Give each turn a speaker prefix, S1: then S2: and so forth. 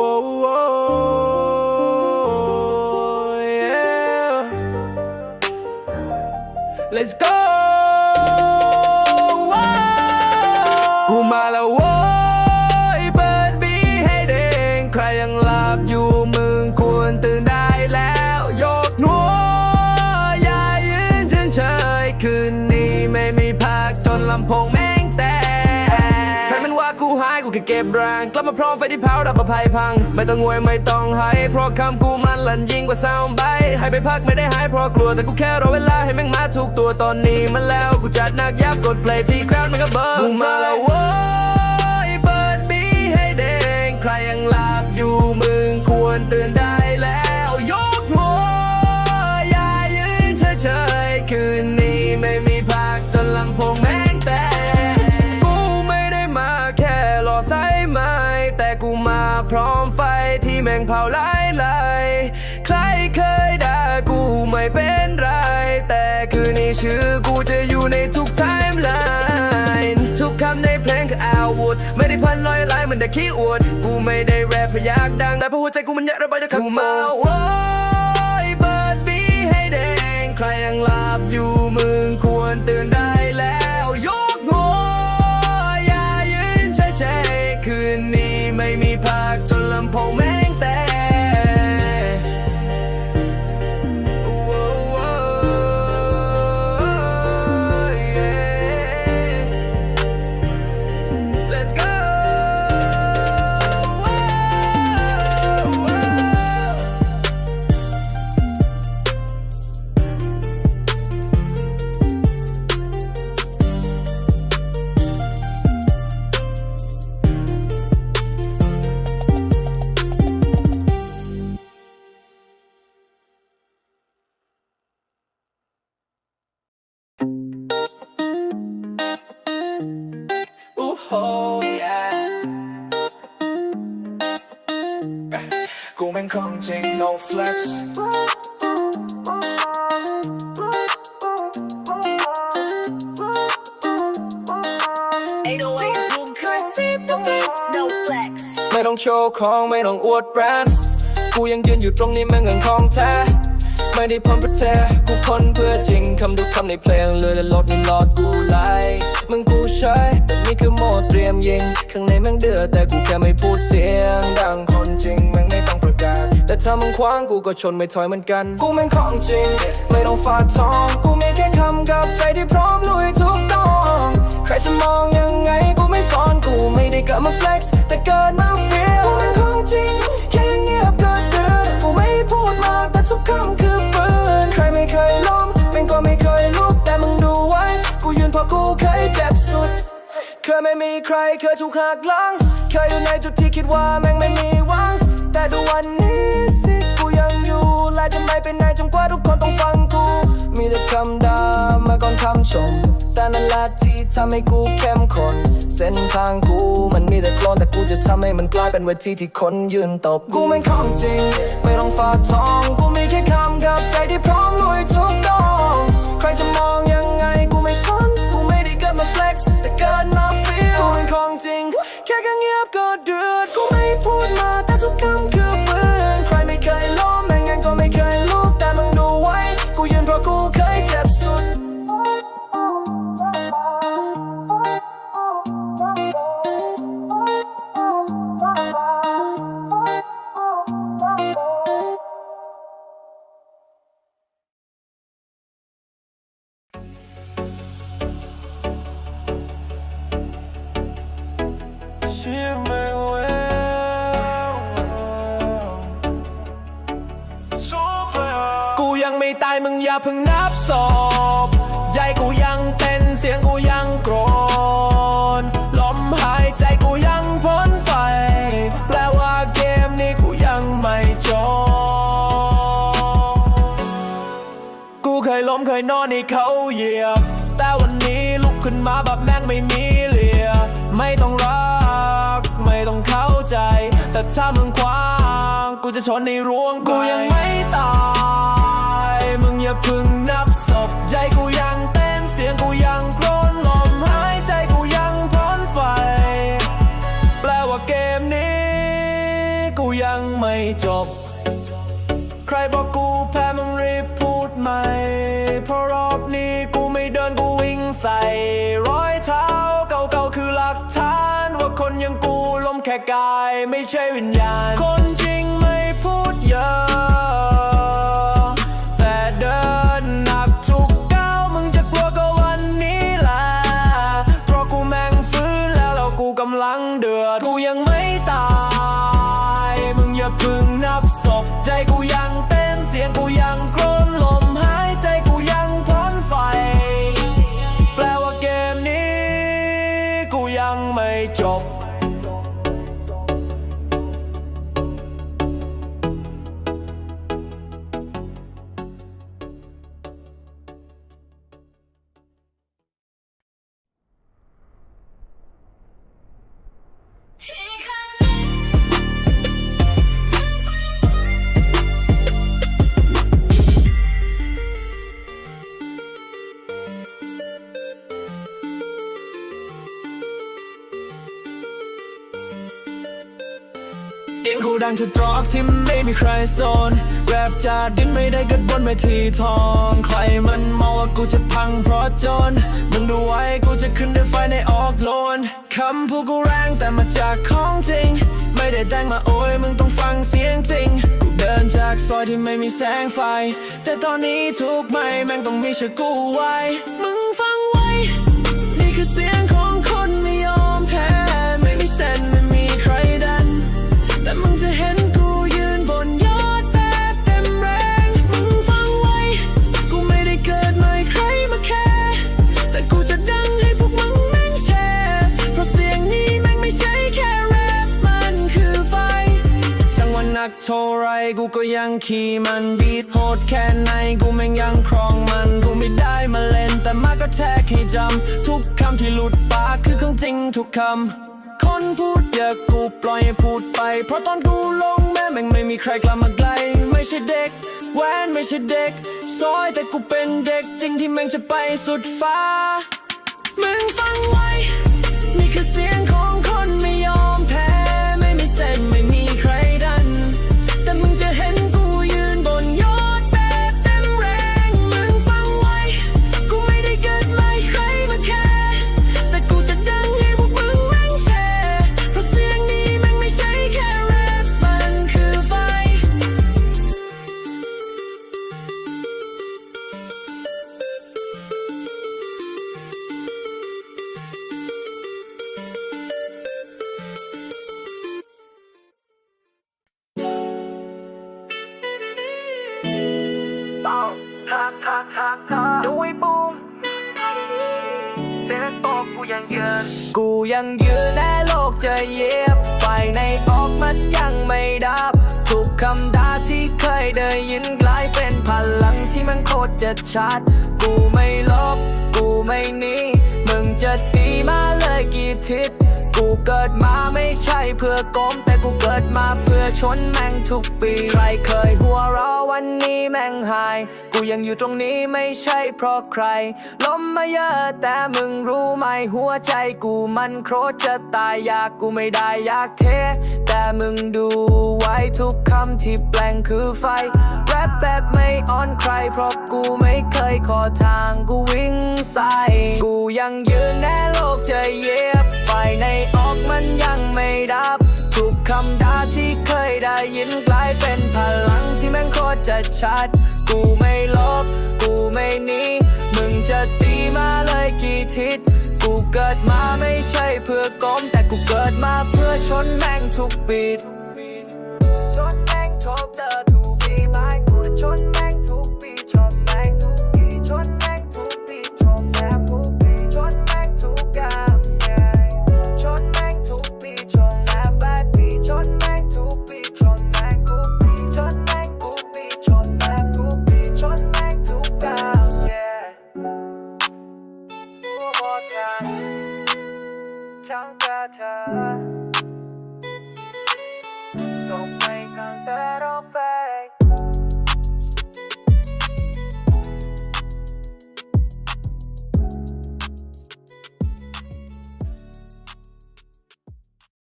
S1: oh, oh, yeah. Let's go กูมาแล้วโว้ยเปิดบีให้เด้งใครยังหลับอยู่มึงควรตื่น กูแค่เก็บแรงกลับมาพร้อมไฟที่เผาดับประภัยพัง ไม่ต้องงวยไม่ต้องให้เพราะคำกูมันลั่นยิ่งกว่าซาวด์ไบให้ไปพักไม่ได้หายเพราะกลัวแต่กูแค่รอเวลาให้แม่งมาถูกตัวตอนนี้มันแล้วกูจัดหนักยับกดเพลย์ที่คราวมันก็เบิร์มึงมาแล้วโว้ยเปิดบีให้เด้งใครยังหลับอยู่มึงควรตื่นได้แล้วยกหัวอย่ายืนเฉยๆคืนนี้ไม่มีพักจนลำพง ม่งเผาไล่ไล่ใครเคยด่ากูไม่เป็นไรแต่คืนนี้ชื่อกูจะอยู่ในทุกไทม์ไลน์ทุกคำในเพลงคืออาวุธไม่ได้พันลอยลายเหมือนแต่ขี้อวด กูไม่ได้แรปเพราะอยากดังแต่เพราะหัวใจกูมันอยากระบายจากข้างในกูมาโว้ยเปิดบีให้แดงใครยังหลับอยู่มึงควรตื่นได้ oh, yeah. กูแม่งของจริง no flex
S2: 808 boom cursive, no flex.
S1: ไม่ต้องโชว์ของไม่ต้องอวดแบรนด์กูยังยืนอยู่ตรงนี้แม่งเงินของแท้ไม่ได้พ่นเพื่อแท้กูพ่นเพื่อจริงคำทุกคำในเพลงเลยและลดนี่ลอดกูไล่ มึงกูใช้แต่นี่คือโหมดเตรียมยิงข้างในแม่งเดือดแต่กูแค่ไม่พูดเสียงดังคนจริงแม่งไม่ต้องประกาศแต่ถ้ามึงคว้างกูก็ชนไม่ถอยเหมือนกัน กูแม่งของจริง ไม่ต้องฟาดทอง กูมีแค่คำกับใจที่พร้อมลุยทุกตองใครจะมองยังไงกูไม่สอนกูไม่ได้เกิดมา flex แต่เกิดมา feel กูเป็นของจริง เคยไม่มีใครเคยถูกหักหลัง เคยอยู่ในจุดที่คิดว่าแม่งไม่มีหวัง แต่ดูวันนี้สิกูยังอยู่และจะไม่เป็นไหนจนกว่าทุกคนต้องฟังกู มีแต่คำด่ามาก่อนคำชม แต่นั่นแหละที่ทำให้กูเข้มข้นเส้นทางกูมันมีแต่โคลนแต่กูจะทำให้มันกลายเป็นเวทีที่คนยืนตบ กูไม่ของจริง ไม่ต้องฟาดทอง กูมีแค่คำกับใจที่พร้อมลุยทุกดองใครจะมอง ก็เงียบก็เดือด กูไม่พูดมาแต่ทุกคำาย
S3: มึงอย่าเพิ่งนับศพใจกูยังเต้นเสียงกูยังโกรนลมหายใจกูยังพ้นไฟ แปลว่าเกมนี้กูยังไม่จบกูเคยล้มเคยนอนให้เขาเหยียบ แต่วันนี้ลุกขึ้นมาแบบแม่งไม่มีเหลียไม่ต้องรัก ไม่ต้องเข้าใจ แต่ถ้ามึงคว้าง กูจะชนในรวงกูยังไม่ตาย อย่าเพึ่งนับศพใจกูยังเต้นเสียงกูยังโกรนลมหายใจกูยังพ้นไฟ แปลว่าเกมนี้ กูยังไม่จบ ใครบอกกูแพ้มึงรีบพูดใหม่เพราะรอบนี้กูไม่เดินกูวิ่งใส่รอยเท้าเก่าๆคือหลักฐาน ว่าคนยังกูลมแค่กายไม่ใช่วิญญาณ เสียงกูดังจะตรอกที่ไม่มีใครสนแรปจาดินไม่ได้กิดบนเวทีทอง ใครมันมองว่ากูจะพังเพราะจน มึงดูไว้กูจะขึ้นด้วยไฟในออกโลน คำพูดกูแรงแต่มาจากของจริง ไม่ได้แต่งมาโอ้ยมึงต้องฟังเสียงจริง กูเดินจากซอยที่ไม่มีแสงไฟ แต่ตอนนี้ทุกไม่แม่งต้องมีชื่อกูไว้ มึง ก็ยังขี่มันบีทโหดแค่ไหนกูแม่งยังครองมันกูไม่ได้มาเล่นแต่มากระแทกให้จำทุกคำที่หลุดปากคือของจริงทุกคำคนพูดเยอะกูปล่อยให้พูดไป เพราะตอนกูลงแม่แม่งไม่มีใครกล้ามาไกล ไม่ใช่เด็กแวนไม่ใช่เด็กซอยแต่กูเป็นเด็กจริงที่แม่งจะไปสุดฟ้ามึงฟังไว้ นี่คือเสียงของ ดูไอ้
S1: บูมเส้นตกกูยังยืนกูยังยืนแน่โลกจะเยียบไฟในออกมันยังไม่ดับ ทุกคำด่าที่เคยได้ยินกลายเป็นพลังที่มันโคตรจะชัด กูไม่ลบ กูไม่หนีมึงจะตีมาเลยกี่ทิศกูเกิดมาไม่ใช่เพื่อกลมแต่กูเกิดมาเชนแม่งทุกปี ใครเคยหัวเราะวันนี้แม่งหาย กูยังอยู่ตรงนี้ไม่ใช่เพราะใคร ล้มมาเยอะแต่มึงรู้ไหมหัวใจกูมันโคตรจะตายอยากกูไม่ได้อยากเท แต่มึงดูไว้ทุกคำที่แปลงคือไฟ แรปแบบไม่อ่อนใคร เพราะกูไม่เคยขอทางกูวิ่งใส่กูยังยืนแน่โลกจะเยียบไฟในออกมันยังไม่ดับ ทุกคำด่าที่เคยได้ยินกลายเป็นพลังที่แม่งโคตรจะชัด กูไม่ลบ กูไม่หนีมึงจะตีมาเลยกี่ทิศกูเกิดมาไม่ใช่เพื่อก้มแต่กูเกิดมาเพื่อชนแม่งทุกปีชนแม่งทุกเด ฉันช่างกับเธอตกไปกลางเต้น